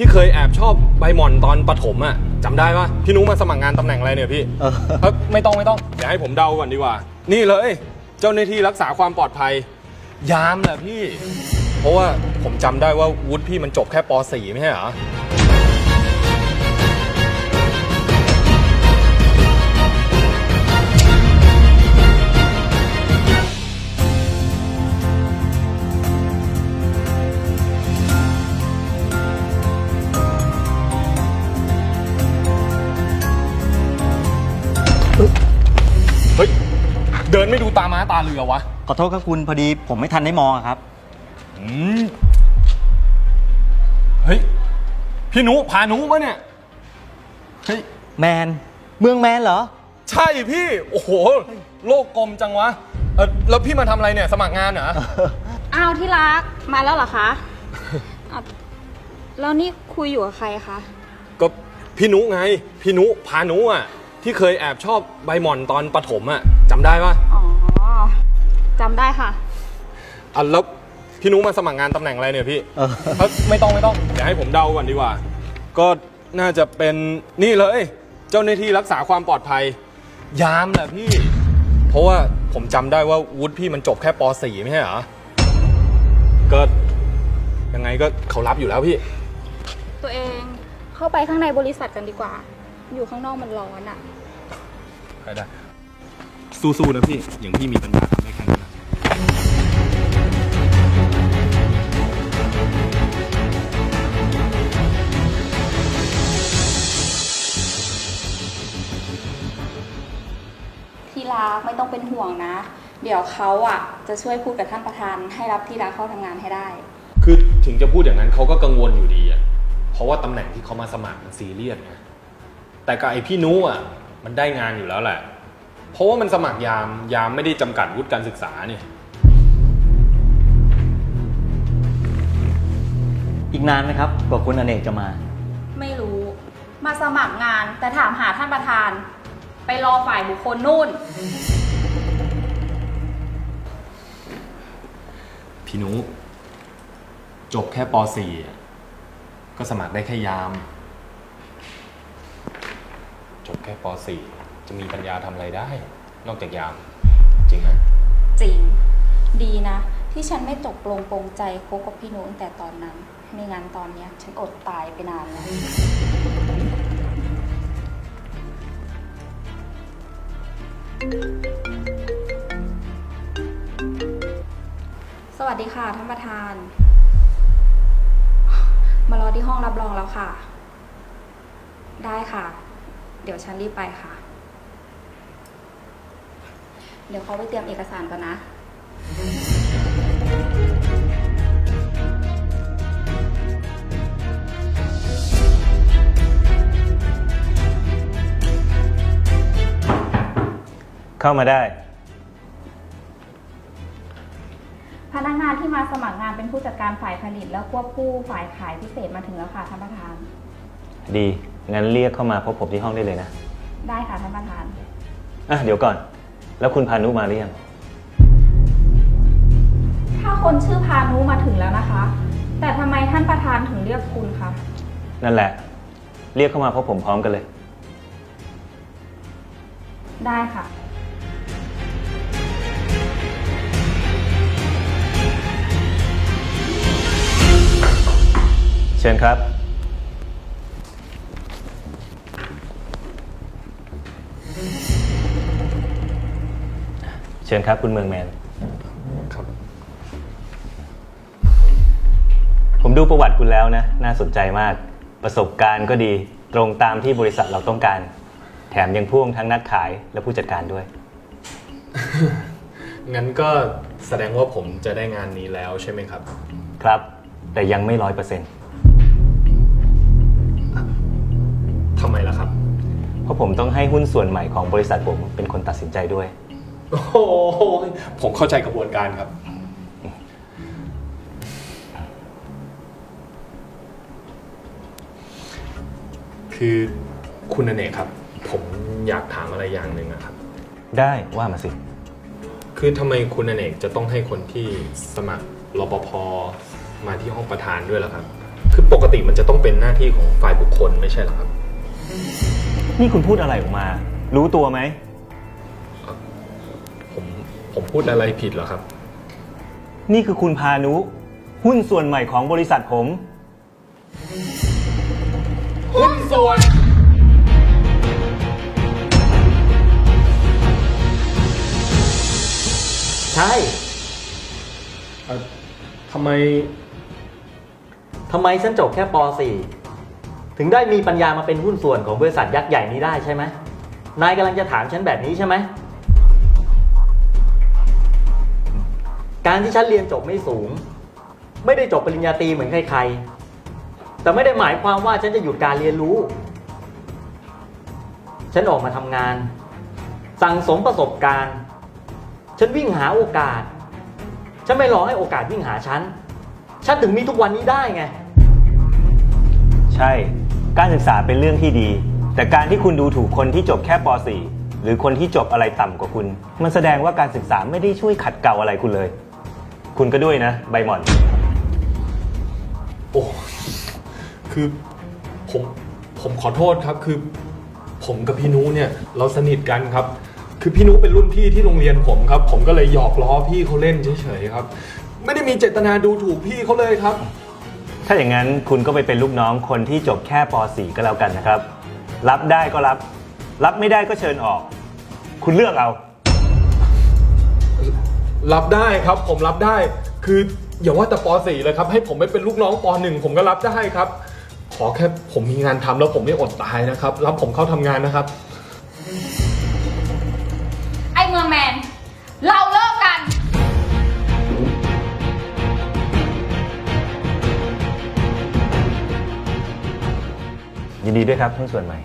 ที่เคยแอบชอบใบหม่อนตอนประถมอะจำได้ปะพี่นุ้มาสมัครงานตำแหน่งอะไรเนี่ยพี่เออ เอ้ยไม่ต้องไม่ต้องเดี๋ยวให้ผมเดาก่อนดีกว่า นี่เลย เจ้าหน้าที่รักษาความปลอดภัย ยามแหละพี่ เพราะว่าผมจำได้ว่าวุฒิพี่มันจบแค่ป .4 ไม่ใช่เหรอ ม่ดูตาม้าตาเรือวะ ขอโทษครับคุณพอดีผมไม่ทันได้มองอะครับ อืม เฮ้ย พี่นุพานุปะเนี่ย เฮ้ย แมน เมืองแมนเหรอ ใช่พี่ โอ้โห โลกกลมจังวะเออแล้วพี่มาทำอะไรเนี่ย สมัครงานเหรอ อ้าวที่รักมาแล้วเหรอคะอะแล้วนี่คุยอยู่กับใครคะ ก็พี่นุไง พี่นุพานุอะ ที่เคยแอบชอบใบหม่อนตอนประถมอะจำได้ปะ อ๋อ จำได้ค่ะ อะแล้วพี่นุมาสมัครงานตำแหน่งอะไรเนี่ยพี่เออ เอ้ยไม่ต้องไม่ต้อง เดี๋ยวให้ผมเดาก่อนดีกว่า ก็น่าจะเป็นนี่เลย เจ้าหน้าที่รักษาความปลอดภัย ยามแหละพี่ เพราะว่าผมจำได้ว่าวุฒิพี่มันจบแค่ป .4 ไม่ใช่เหรอก็ยังไงก็เขารับอยู่แล้วพี่ ตัวเองเข้าไปข้างในบริษัทกันดีกว่า อยู่ข้างนอกมันร้อนอะ่ะได้ได้สู้ๆนะพี่ อย่างพี่มีปัญญาทำได้ รักไม่ต้องเป็นห่วงนะ เดี๋ยวเขาอะจะช่วยพูดกับท่านประธานให้รับที่รักเข้าทำงานให้ได้ คือถึงจะพูดอย่างนั้นเขาก็กังวลอยู่ดีอะเพราะว่าตำแหน่งที่เขามาสมัครมันซีเรียสไงแต่กับไอพี่นุอะมันได้งานอยู่แล้วแหละ เพราะว่ามันสมัครยามยามไม่ได้จำกัดวุฒิการศึกษาเนี่ย อีกนานไหมครับกว่าคุณอเนกจะมา ไม่รู้ มาสมัครงานแต่ถามหาท่านประธาน ไปรอฝ่ายบุคคลนู่น พี่นุจบแค่ป .4 อะก็สมัครได้แค่ยาม จบแค่ป .4 จะมีปัญญาทำอะไรได้ นอกจากยาม จริงไหมจริง ดีนะ ที่ฉันไม่ตกลงปรงใจคบกับพี่นุ้ตั้งแต่ตอนนั้น ไม่งั้นตอนเนี้ย ฉันอดตายไปนานแล้ว สวัสดีค่ะท่านประธาน มารอที่ห้องรับรองแล้วค่ะ ได้ค่ะ เดี๋ยวฉันรีบไปค่ะ เดี๋ยวเขาไปเตรียมเอกสารก่อนนะ เข้ามาได้ พนักงานที่มาสมัครงานเป็นผู้จัดการฝ่ายผลิต แล้วควบคู่ฝ่ายขายพิเศษมาถึงแล้วค่ะท่านประธาน ดี งั้นเรียกเข้ามาพบผมที่ห้องได้เลยนะ ได้ค่ะท่านประธาน อะ เดี๋ยวก่อน แล้วคุณพานุมาหรือยัง ถ้าคนชื่อพานุมาถึงแล้วนะคะ แต่ทำไมท่านประธานถึงเรียกคุณคะ นั่นแหละ เรียกเข้ามาพบผมพร้อมกันเลย ได้ค่ะ เชิญครับ เชิญครับคุณเมืองแมน ครับ ผมดูประวัติคุณแล้วนะ น่าสนใจมาก ประสบการณ์ก็ดี ตรงตามที่บริษัทเราต้องการ แถมยังพ่วงทั้งนักขายและผู้จัดการด้วย งั้นก็แสดงว่าผมจะได้งานนี้แล้วใช่ไหมครับ ครับ แต่ยังไม่ร้อยเปอร์เซ็นต์ เพราะผมต้องให้หุ้นส่วนใหม่ของบริษัทผมเป็นคนตัดสินใจด้วย โอ้โหผมเข้าใจกระบวนการครับ คือคุณอเนกครับ ผมอยากถามอะไรอย่างหนึ่งอะครับ ได้ว่ามาสิ คือทำไมคุณอเนกจะต้องให้คนที่สมัครรปภมาที่ห้องประธานด้วยล่ะครับ คือปกติมันจะต้องเป็นหน้าที่ของฝ่ายบุคคลไม่ใช่เหรอครับ นี่คุณพูดอะไรออกมา รู้ตัวไหม ผมผมพูดอะไรผิดเหรอครับ นี่คือคุณพานุ หุ้นส่วนใหม่ของบริษัทผม หุ้นส่วน ใช่เอ่อทำไม ทำไมฉันจบแค่ป .4 ถึงได้มีปัญญามาเป็นหุ้นส่วนของบริษัทยักษ์ใหญ่นี้ได้ใช่ไหมนายกำลังจะถามฉันแบบนี้ใช่ไหม การที่ฉันเรียนจบไม่สูง ไม่ได้จบปริญญาตรีเหมือนใครๆ แต่ไม่ได้หมายความว่าฉันจะหยุดการเรียนรู้ ฉันออกมาทำงาน สั่งสมประสบการณ์ ฉันวิ่งหาโอกาส ฉันไม่รอให้โอกาสวิ่งหาฉัน ฉันถึงมีทุกวันนี้ได้ไง ใช่ การศึกษาเป็นเรื่องที่ดี แต่การที่คุณดูถูกคนที่จบแค่ป .4 หรือคนที่จบอะไรต่ำกว่าคุณ มันแสดงว่าการศึกษาไม่ได้ช่วยขัดเกลาอะไรคุณเลย คุณก็ด้วยนะใบหมอน โอ้ คือผมผมขอโทษครับคือผมกับพี่นุเนี่ยเราสนิทกันครับ คือพี่นุเป็นรุ่นพี่ที่โรงเรียนผมครับ ผมก็เลยหยอกล้อพี่เขาเล่นเฉยๆครับ ไม่ได้มีเจตนาดูถูกพี่เขาเลยครับ ถ้าอย่างนั้นคุณก็ไปเป็นลูกน้องคนที่จบแค่ป .4 ก็แล้วกันนะครับ รับได้ก็รับ รับไม่ได้ก็เชิญออก คุณเลือกเอา รับได้ครับผมรับได้ คืออย่าว่าแต่ป .4 เลยครับ ให้ผมไปเป็นลูกน้องป .1 ผมก็รับได้ครับ ขอแค่ผมมีงานทำแล้วผมไม่อดตายนะครับ รับผมเข้าทำงานนะครับ ยินดีด้วยครับหุ้นส่วนใหม่